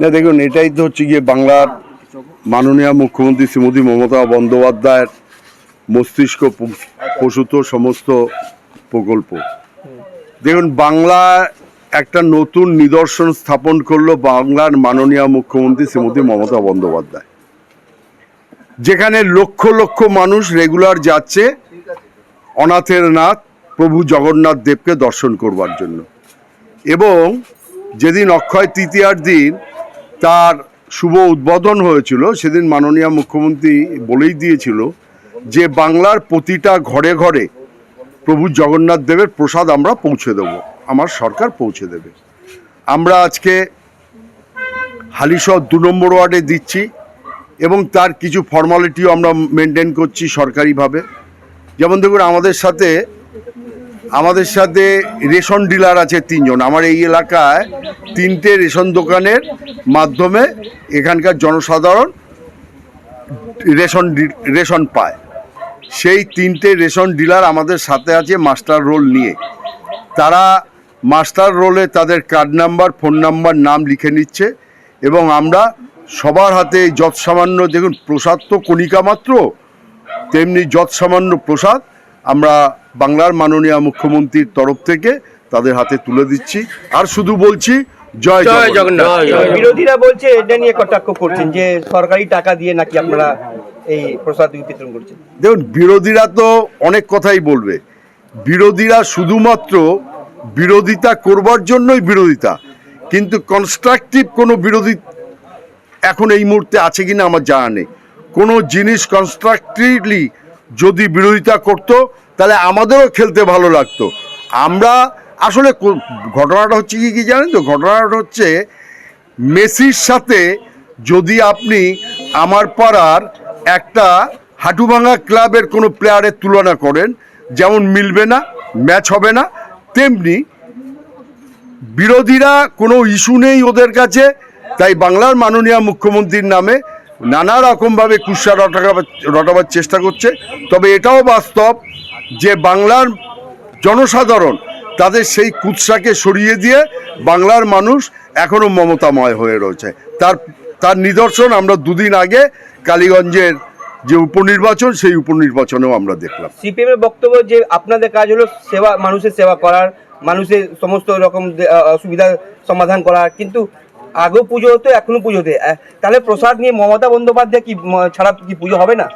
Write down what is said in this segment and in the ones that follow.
না, দেখুন, এটাই তো হচ্ছে গিয়ে বাংলার মাননীয় মুখ্যমন্ত্রী শ্রীমতী মমতা বন্দ্যোপাধ্যায়ের মস্তিষ্ক প্রসূত সমস্ত প্রকল্প। দেখুন, বাংলা একটা নতুন নিদর্শন স্থাপন করল বাংলার মাননীয় মুখ্যমন্ত্রী শ্রীমতী মমতা বন্দ্যোপাধ্যায়। যেখানে লক্ষ লক্ষ মানুষ রেগুলার যাচ্ছে অনাথের নাথ প্রভু জগন্নাথ দেবকে দর্শন করবার জন্য। এবং যেদিন অক্ষয় তৃতীয়ার দিন তার শুভ উদ্বোধন হয়েছিল, সেদিন মাননীয় মুখ্যমন্ত্রী বলেই দিয়েছিল যে বাংলার প্রতিটা ঘরে ঘরে প্রভু জগন্নাথ দেবের প্রসাদ আমরা পৌঁছে দেব, আমার সরকার পৌঁছে দেবে। আমরা আজকে হালিশহর দু নম্বর ওয়ার্ডে দিচ্ছি এবং তার কিছু ফর্মালিটিও আমরা মেনটেন করছি সরকারিভাবে। যেমন দেখুন, আমাদের সাথে আমাদের সাথে রেশন ডিলার আছে তিনজন। আমার এই এলাকায় তিনটে রেশন দোকানের মাধ্যমে এখানকার জনসাধারণ রেশন রেশন পায়। সেই তিনটে রেশন ডিলার আমাদের সাথে আছে মাস্টার রোল নিয়ে। তারা মাস্টার রোলে তাদের কার্ড নাম্বার, ফোন নাম্বার, নাম লিখে নিচ্ছে এবং আমরা সবার হাতে এই যৎ সামান্য দেখুন প্রসাদ তো কণিকা মাত্র, তেমনি যৎ সামান্য প্রসাদ আমরা বাংলার মাননীয় মুখ্যমন্ত্রীর তরফ থেকে তাদের হাতে তুলে দিচ্ছি। আর শুধু বলছি জয় জয় জগন্নাথ। বিরোধীরা বলছে এটা নিয়ে কটাক্ষ করছেন যে সরকারি টাকা দিয়ে নাকি আপনারা এই প্রসাদ বিতরণ করছেন। দেখুন বিরোধীরা তো অনেক কথাই বলবে। বিরোধীরা শুধুমাত্র বিরোধিতা করবার জন্যই বিরোধিতা কিন্তু কনস্ট্রাকটিভ কোনো বিরোধী এখন এই মুহূর্তে আছে কিনা আমার জানা নেই। কোনো জিনিস কনস্ট্রাকটিভলি যদি বিরোধিতা করতো, তাহলে আমাদেরও খেলতে ভালো লাগতো। আমরা আসলে ঘটনাটা হচ্ছে কি কি জানেন তো? ঘটনাটা হচ্ছে মেসির সাথে যদি আপনি আমার পাড়ার একটা হাঁটুভাঙা ক্লাবের কোনো প্লেয়ারের তুলনা করেন, যেমন মিলবে না, ম্যাচ হবে না, তেমনি বিরোধীরা কোনো ইস্যু নেই ওদের কাছে, তাই বাংলার মাননীয় মুখ্যমন্ত্রীর নামে নানা রকমভাবে কুৎসা রটাবার রটাবার চেষ্টা করছে। তবে এটাও বাস্তব যে বাংলার জনসাধারণ তাদের সেই কুৎসাকে সরিয়ে দিয়ে বাংলার মানুষ এখনও মমতাময় হয়ে রয়েছে। তার তার নিদর্শন আমরা দুদিন আগে কালীগঞ্জের যে উপনির্বাচন, সেই উপনির্বাচনেও আমরা দেখলাম। সিপিএম এর বক্তব্য যে আপনাদের কাজ হলো সেবা, মানুষের সেবা করার, মানুষের সমস্ত রকম অসুবিধার সমাধান করা কিন্তু আগেও পুজো হতো এখনও পুজো হতে। তাহলে প্রসাদ নিয়ে মমতা বন্দ্যোপাধ্যায় কি ছাড়া কি পুজো হবে না?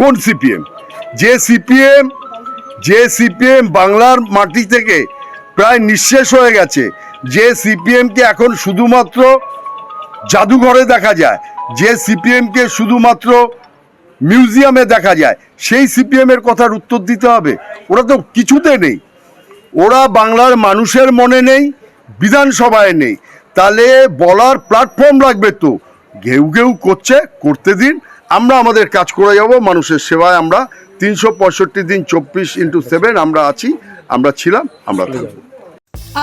কোন সিপিএম? যে সিপিএম যে সিপিএম বাংলার মাটি থেকে প্রায় নিঃশেষ হয়ে গেছে, যে সিপিএমকে এখন শুধুমাত্র জাদুঘরে দেখা যায়, যে সিপিএমকে শুধুমাত্র মিউজিয়ামে দেখা যায়, সেই সিপিএমের কথার উত্তর দিতে হবে। ওরা তো কিছুতে নেই। ওরা বাংলার মানুষের মনে নেই, বিধানসভায় নেই। তাহলে বলার প্ল্যাটফর্ম লাগবে তো। ঘেউ ঘেউ করছে করতে দিন। আমরা আমাদের কাজ করে যাব মানুষের সেবায় আমরা। তিনশো পঁয়ষট্টি দিন চব্বিশ ইন্টু সেভেন আমরা আছি আমরা ছিলাম আমরা থাকব।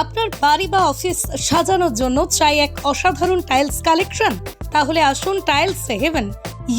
আপনার বাড়ি বা অফিস সাজানোর জন্য চাই এক অসাধারণ টাইলস কালেকশন তাহলে আসুন tiles heaven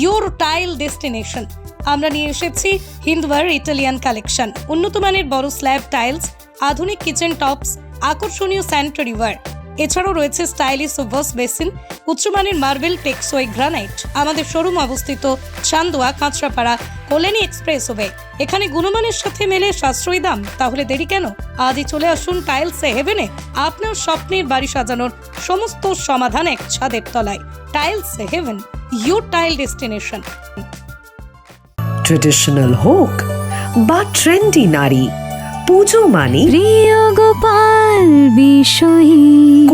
your tile destination আমরা নিয়ে এসেছি হিন্দওয়ার ইটালিয়ান কালেকশন উন্নত মানের বড় স্ল্যাব টাইলস আধুনিক কিচেন টপস আকর্ষণীয় স্যানিটারি ওয়ার এছাড়াও রয়েছে স্টাইলিশ ওয়াশ বেসিন উচ্চমানের মার্বেল টেক্সোই গ্রানাইট আমাদের শোরুম অবস্থিত চান্দোয়া কাঁচরাপাড়া কল্যাণী এক্সপ্রেস ওয়ে এখানে গুণমানের সাথে মেলে সাশ্রয়ী দাম। তাহলে দেরি কেন? আজই চলে আসুন টাইলস হেভেনে আপনার স্বপ্নের বাড়ি সাজানোর সমস্ত সমাধান এক ছাদের তলায়। Tiles heaven your tile destination. Traditional হোক বা ট্রেন্ডি নারী পুজো মানে প্রিয় গোপাল বিষয়ী।